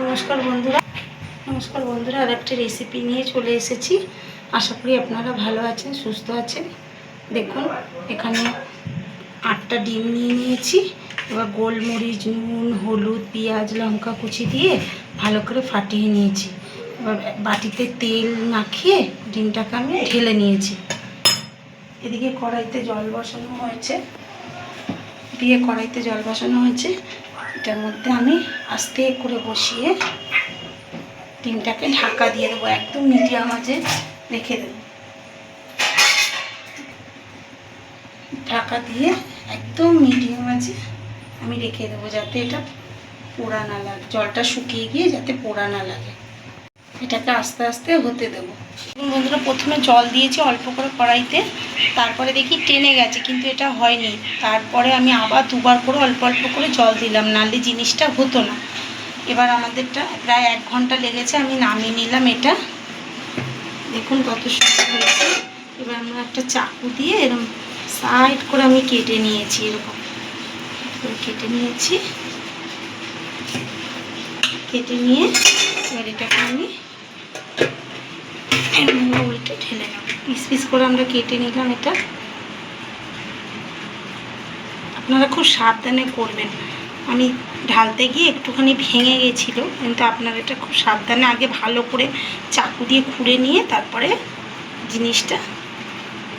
নমস্কার বন্ধুরা। নমস্কার বন্ধুরা আর একটা রেসিপি নিয়ে চলে এসেছি। আশা করি আপনারা ভালো আছেন, সুস্থ আছেন। দেখুন, এখানে আটটা ডিম নিয়ে নিয়েছি। এবার গোলমরিচ, নুন, হলুদ, পেঁয়াজ, লঙ্কা কুচি দিয়ে ভালো করে ফাটিয়ে নিয়েছি। এবার বাটিতে তেল মাখিয়ে ডিমটাকে আমি ঢেলে নিয়েছি। এদিকে কড়াইতে জল বসানো হয়েছে। দিয়ে কড়াইতে জল বসানো হয়েছে। এটার মধ্যে আমি আস্তে করে বসিয়ে ডিমটাকে ঢাকা দিয়ে দেবো, একদম মিডিয়াম আঁচে রেখে দেবো। ঢাকা দিয়ে একদম মিডিয়াম আছে আমি রেখে দেবো যাতে এটা পোড়া না লাগে, জলটা শুকিয়ে গিয়ে যাতে পোড়া না লাগে। এটাকে আস্তে আস্তে হতে দেবো। বন্ধুরা, প্রথমে জল দিয়েছি অল্প করে কড়াইতে। তারপরে দেখি টেনে গেছে, কিন্তু এটা হয়নি। তারপরে আমি আবার দুবার করে অল্প অল্প করে জল দিলাম, নাহলে জিনিসটা হতো না। এবার আমাদেরটা প্রায় এক ঘণ্টা লেগেছে, আমি নামিয়ে নিলাম এটা। দেখুন কত সুন্দর হয়েছে। এবার আমরা একটা চাকু দিয়ে এরকম সাইড করে আমি কেটে নিয়েছি, এরকম কেটে নিয়েছি। কেটে নিয়ে এবার এটাকে আমি উল্টে ঢেলে নেব পিস পিস করে আমরা কেটে নিলাম এটা। আপনারা খুব সাবধানে করবেন। আমি ঢালতে গিয়ে একটুখানি ভেঙে গেছিল, কিন্তু আপনারা এটা খুব সাবধানে আগে ভালো করে চাকু দিয়ে খুঁড়ে নিয়ে তারপরে জিনিসটা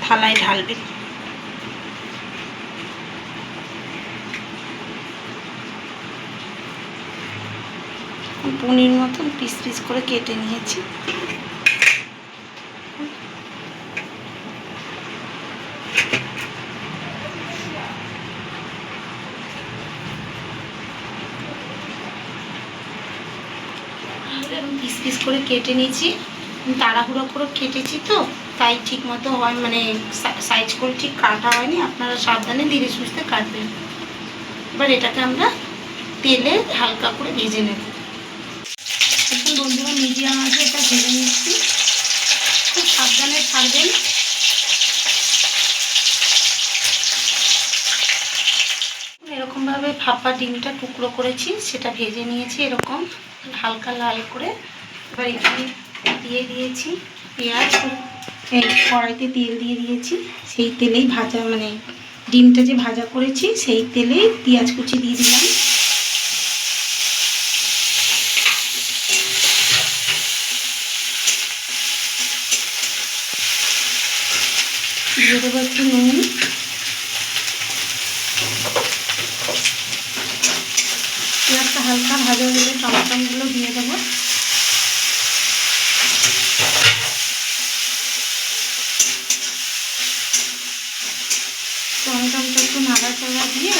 থালায় ঢালবেন। পনির মতন পিস পিস করে কেটে নিয়েছি। পিস পিস করে কেটে নিয়েছি। তাড়াহুড়ো করে কেটেছি তো, তাই ঠিক মতো হয় মানে সাইজ করে ঠিক কাটা হয়নি। আপনারা সাবধানে ধীরে সুস্থে কাটবেন। এবার এটাকে আমরা তেলে হালকা করে ভেজে নেব। এখন বন্ধুরা, মিডিয়াম আছে এটা ভেজে নিচ্ছি। খুব সাবধানে ছাড়বেন। এরকমভাবে ফাঁপা ডিমটা টুকরো করেছি, সেটা ভেজে নিয়েছি এরকম হালকা লাল করে। এবার এখানে দিয়ে দিয়েছি পেঁয়াজ। এই কড়াইতে তেল দিয়ে দিয়েছি। সেই তেলেই ভাজা মানে ডিমটা যে ভাজা করেছি, সেই তেলেই পেঁয়াজ কুচি দিয়ে দিলাম। দিয়ে দেবো একটু নুন। পেঁয়াজটা হালকা ভাজা হলে টমাটমগুলো দিয়ে দেবো। একটু দিয়ে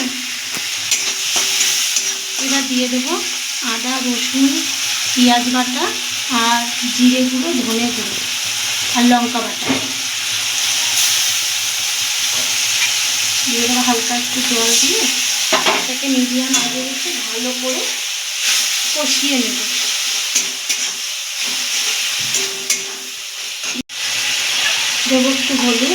এবার দিয়ে দেবো আদা, রসুন, পেঁয়াজ বাটা আর জিরে গুঁড়ো, ধনে গুঁড়ো আর লঙ্কা বাটা। দিয়ে হালকা একটু জল দিয়ে এটাকে মিডিয়াম আগে রেখে ভালো করে কষিয়ে নেব দেবো একটু হলুদ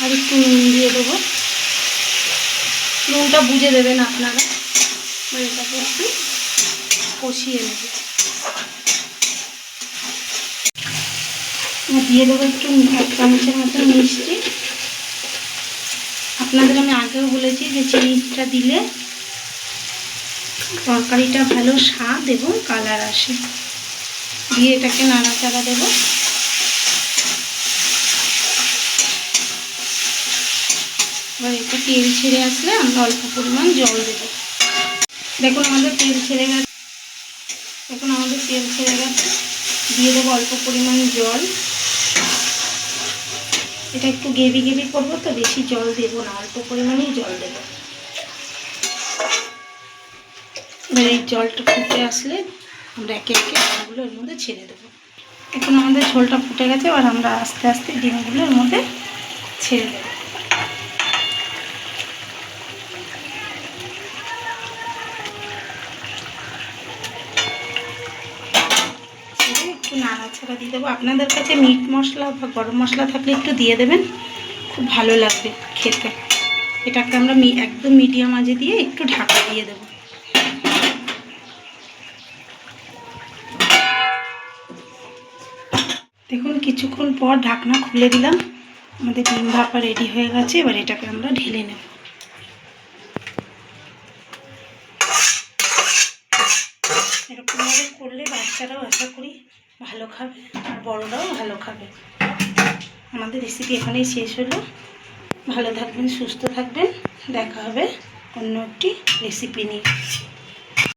আর একটু নুন দিয়ে দেবো। নুনটা বুঝে দেবেন আপনারা। এবার এটাকে একটু কষিয়ে নেব। দিয়ে দেবো একটু এক চামচের মতো মিষ্টি। আপনাদের আমি আগেও বলেছি যে চিনিটা দিলে তরকারিটা ভালো স্বাদ এবং কালার আসে। দিয়ে এটাকে নাড়াচাড়া দেবো এবার একটু তেল ছেড়ে আসলে আমরা অল্প পরিমাণ জল দেবো। দেখুন, আমাদের তেল ছেড়ে গেছে। দেখুন, আমাদের তেল ছেড়ে গেছে। দিয়ে দেবো অল্প পরিমাণ জল। এটা একটু গেবি গেবি করব তো, বেশি জল দেবো না, অল্প পরিমাণেই জল দেবো। এবার এই জলটা ফুটে আসলে আমরা একে একে ডিমগুলো এর মধ্যে ছেড়ে দেবো। এখন আমাদের ঝোলটা ফুটে গেছে, এবার আমরা আস্তে আস্তে ডিমগুলো এর মধ্যে ছেড়ে দেবো ছেড়ে একটু নাড়াচাড়া দিয়ে দেবো। আপনাদের কাছে মিট মশলা বা গরম মশলা থাকলে একটু দিয়ে দেবেন। খুব ভালো লাগবে খেতে। এটাকে আমরা একদম মিডিয়াম আঁচে দিয়ে একটু ঢাকা দিয়ে দেবো। দেখুন, কিছুক্ষণ পর ঢাকনা খুলে দিলাম। আমাদের ডিম ভাপা রেডি হয়ে গেছে। এবার এটাকে আমরা ঢেলে নেব এরকমভাবে করলে বাচ্চারাও আশা করি ভালো খাবে, আর বড়রাও ভালো খাবে। আমাদের রেসিপি এখানেই শেষ হলো। ভালো থাকবেন, সুস্থ থাকবেন। দেখা হবে অন্য একটি রেসিপি নিয়ে।